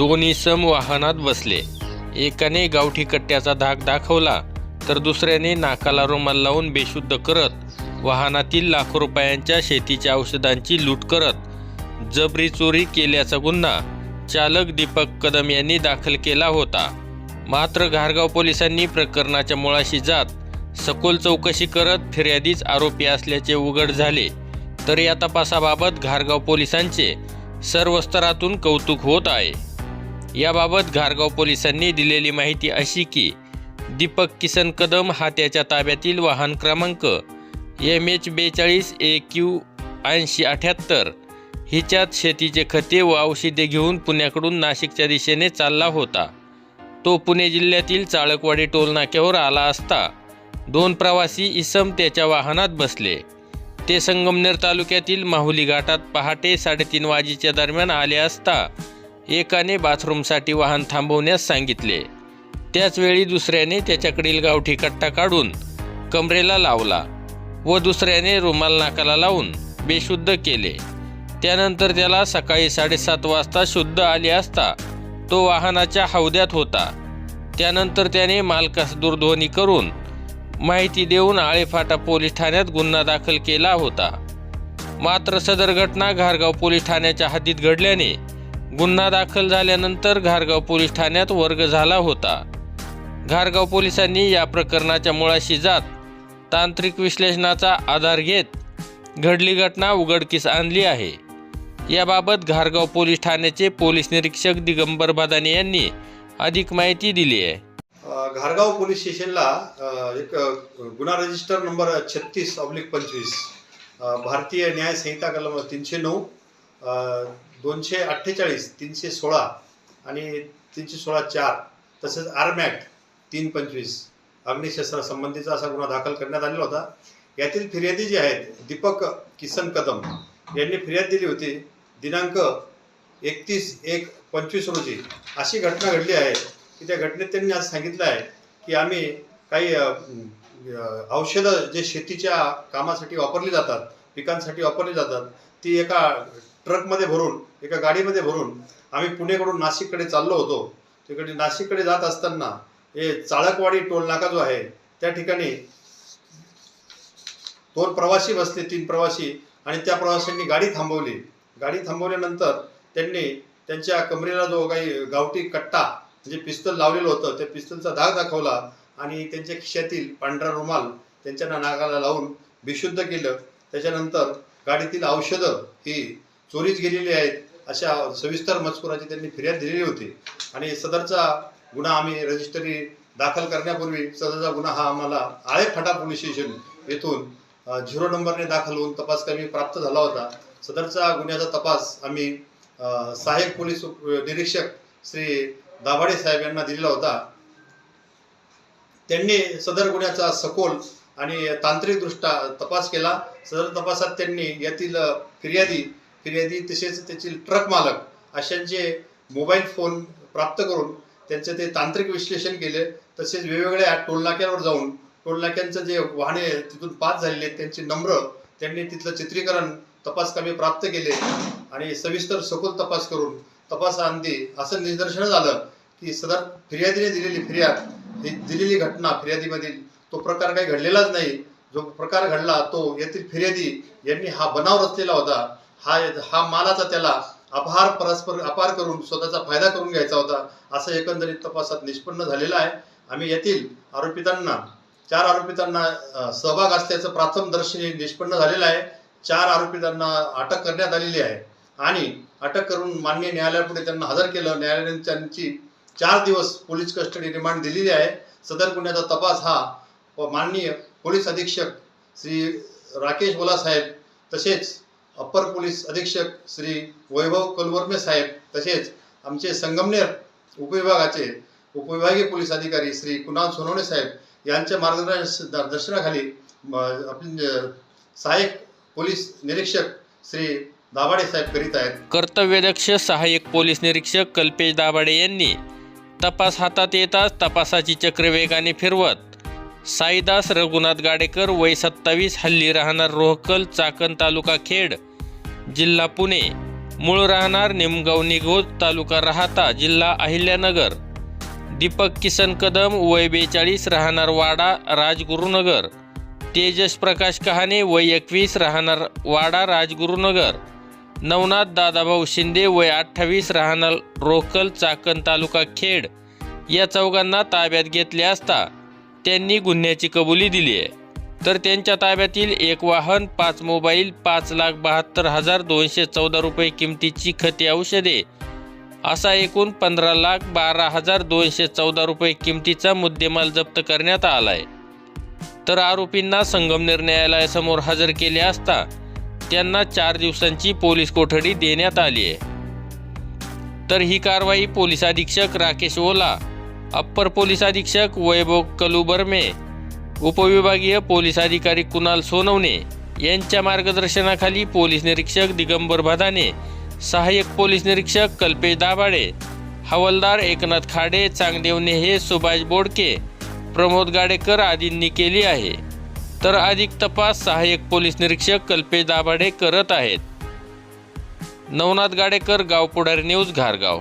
दोन्ही सम वाहनात बसले. एकाने गावठी कट्ट्याचा धाक दाखवला तर दुसऱ्याने नाकाला रुमाल लावून बेशुद्ध करत वाहनातील लाखो रुपयांच्या शेतीच्या औषधांची लूट करत जबरी चोरी केल्याचा गुन्हा चालक दीपक कदम यांनी दाखल केला होता. मात्र घारगाव पोलिसांनी प्रकरणाच्या मुळाशी जात सखोल चौकशी करत फिर्यादीच आरोपी असल्याचे उघड झाले. तर या तपासाबाबत घारगाव पोलिसांचे सर्व स्तरातून कौतुक होत आहे. याबाबत घारगाव पोलिसांनी दिलेली माहिती अशी की दीपक किसन कदम हा त्याच्या ताब्यातील वाहन क्रमांक एम एच बेचाळीस ए क्यू ऐंशी अठ्याहत्तर हिच्यात शेतीचे खते व औषधे घेऊन पुण्याकडून नाशिकच्या दिशेने चालला होता. तो पुणे जिल्ह्यातील चाळकवाडी टोलनाक्यावर आला असता दोन प्रवासी इसम त्याच्या वाहनात बसले. ते संगमनेर तालुक्यातील माहुली घाटात पहाटे साडेतीन वाजेच्या दरम्यान आले असता एकाने बाथरूमसाठी वाहन थांबवण्यास सांगितले. त्याचवेळी दुसऱ्याने त्याच्याकडील गावठी कट्टा काढून कमरेला लावला व दुसऱ्याने रुमाल नाकाला लावून बेशुद्ध केले. त्यानंतर त्याला सकाळी साडेसात वाजता शुद्ध आले असता तो वाहनाच्या हौद्यात होता. त्यानंतर त्याने मालकास दूरध्वनी करून माहिती देऊन आळेफाटा पोलीस ठाण्यात गुन्हा दाखल केला होता. मात्र सदर घटना घारगाव पोलीस ठाण्याच्या हद्दीत घडल्याने गुन्हा दाखल झाल्यानंतर घारगाव पोलीस ठाण्यात वर्ग झाला होता. घारगाव पोलिसांनी या प्रकरणाच्या मुळाशी जात तांत्रिक विश्लेषणाचा आधार घेत घडली घटना उघडकीस आणली आहे. याबाबत घारगाव पोलीस ठाण्याचे पोलीस निरीक्षक दिगंबर भादाने यांनी अधिक माहिती दिली आहे. घारगाव पोलीस स्टेशनला एक गुन्हा रजिस्टर नंबर छत्तीस ऑब्लिक पंचवीस भारतीय न्याय संहिता कलम तीनशे नऊ दोनशे अठ्ठेचाळीस तीनशे सोळा आणि तीनशे सोळा चार तसेच आर्मॅक्ट तीन पंचवीस अग्निशस्त्रासंबंधीचा असा गुन्हा दाखल करण्यात आलेला होता. यातील फिर्यादी जे आहेत दीपक किसन कदम यांनी फिर्याद दिली होती. दिनांक एकतीस एक पंचवीस रोजी अशी घटना घडली आहे की त्या घटनेत त्यांनी आज सांगितलं आहे की आम्ही काही औषधं जे शेतीच्या कामासाठी वापरली जातात पिकांसाठी वापरली जातात ती एका ट्रकमध्ये भरून एका गाडीमध्ये भरून आम्ही पुणेकडून नाशिककडे चाललो होतो. तिकडे नाशिककडे जात असताना हे चाळकवाडी टोलनाका जो आहे त्या ठिकाणी दोन प्रवासी बसले तीन प्रवासी आणि त्या प्रवाशांनी गाडी थांबवली. गाडी थांबवल्यानंतर त्यांनी त्यांच्या कमरेला जो काही गावठी कट्टा म्हणजे पिस्तल लावलेलं होतं त्या पिस्तलचा धाक दाखवला आणि त्यांच्या खिशातील पांढरा रुमाल त्यांच्या नागाला लावून बेशुद्ध केलं. त्याच्यानंतर गाडीतील औषधं ही चोरीच गेलेली आहेत अशा सविस्तर मजकुराची त्यांनी फिर्याद दिलेली होती. आणि सदरचा गुन्हा आम्ही रजिस्ट्री दाखल करण्यापूर्वी सदरचा गुन्हा हा आम्हाला आळेफाटा पोलीस स्टेशन येथून झिरो नंबरने दाखल होऊन तपास कमी प्राप्त झाला होता. सदरचा गुन्ह्याचा तपास आम्ही सहाय्यक पोलीस निरीक्षक श्री दाभाडे साहेब यांना दिलेला होता. त्यांनी सदर गुन्ह्याचा सखोल आणि तांत्रिकदृष्ट्या तपास केला. सदर तपासात त्यांनी यातील फिर्यादी फिर्यादी तसेच त्यातील ट्रक मालक अशांचे मोबाईल फोन प्राप्त करून त्यांचे ते तांत्रिक विश्लेषण केले. तसेच वेगवेगळ्या टोलनाक्यावर जाऊन टोलनाक्यांचं जे वाहने तिथून पास झालेले आहेत त्यांचे नम्र त्यांनी तिथलं चित्रीकरण तपास कामी प्राप्त केले आणि सविस्तर सखोल तपास करून तपासाअंती असं निदर्शन झालं की सदर फिर्यादीने दिलेली फिर्याद ही दिलेली घटना फिर्यादीमधील तो प्रकार काही घडलेलाच नाही. जो प्रकार घडला तो येथील फिर्यादी यांनी हा बनाव रचलेला होता. हा हा मालाचा त्याला अपहार परस्पर अपार करून स्वतःचा फायदा करून घ्यायचा होता असं एकंदरीत तपासात निष्पन्न झालेलं आहे. आम्ही येथील आरोपितांना चार आरोपितांना सहभाग असल्याचं प्राथम दर्शनी निष्पन्न झालेलं आहे. चार आरोपितांना अटक करण्यात आलेली आहे. आणि अटक करून मान्य न्यायालयापुढे त्यांना हजर केलं. न्यायालयाने त्यांची चार दिवस पोलीस कस्टडी रिमांड दिलेली आहे. सदर गुन्ह्याचा तपास हा माननीय पोलीस अधीक्षक श्री राकेश बोला साहेब तसेच अप्पर पोलीस अधीक्षक श्री वैभव कलवर्मे साहेब तसेच आमचे संगमनेर उपविभागाचे उपविभागीय पोलीस अधिकारी श्री कुणाल सोनवणे साहेब यांच्या मार्गदर्शन दर्शनाखाली म, आपले सहाय्यक पोलीस निरीक्षक श्री दाभाडे साहेब करीत आहेत. कर्तव्यदक्ष सहाय्यक पोलीस निरीक्षक कल्पेश दाभाडे यांनी तपास हातात येताच तपासाची चक्रवेगाने फिरवत साईदास रघुनाथ गाडेकर वय सत्तावीस हल्ली राहणार रोहकल चाकण तालुका खेड जिल्हा पुणे. मूळ राहणार निमगाव निघोज तालुका राहता जिल्हा अहिल्यानगर. दीपक किसन कदम वय बेचाळीस राहणार वाडा राजगुरुनगर. तेजस प्रकाश कहाणे वय एकवीस राहणार वाडा राजगुरुनगर. नवनाथ दादाभाऊ शिंदे वय अठ्ठावीस राहणार रोकल चाकण तालुका खेड. या चौघांना ताब्यात घेतले असता त्यांनी गुन्ह्याची कबुली दिली आहे. तर त्यांच्या ताब्यातील एक वाहन पाच मोबाईल पाच लाख बहात्तर हजार दोनशे चौदा रुपये किमतीची खते औषधे असा एकूण पंधरा लाख बारा हजार दोनशे चौदा रुपये किमतीचा मुद्देमाल जप्त करण्यात आला आहे तर आरोपींना संगमनेर न्यायालयासमोर हजर केले असता त्यांना चार दिवसांची पोलीस कोठडी देण्यात आली आहे. तर ही कारवाई पोलीस अधीक्षक राकेश ओला अप्पर पोलीस अधीक्षक वैभव कलुबर्मे उपविभागीय पोलीस अधिकारी कुणाल सोनवणे यांच्या मार्गदर्शनाखाली पोलीस निरीक्षक दिगंबर भदाने सहाय्यक पोलीस निरीक्षक कल्पेश दाभाडे हवालदार एकनाथ खाडे चांगदेव नेहे सुभाष बोडके प्रमोद गाडेकर आदींनी केली आहे. तर अधिक तपास सहाय्यक पोलीस निरीक्षक कल्पेश दाभाडे करत आहेत. नवनाथ गाडेकर गाव पुढारी न्यूज घारगाव.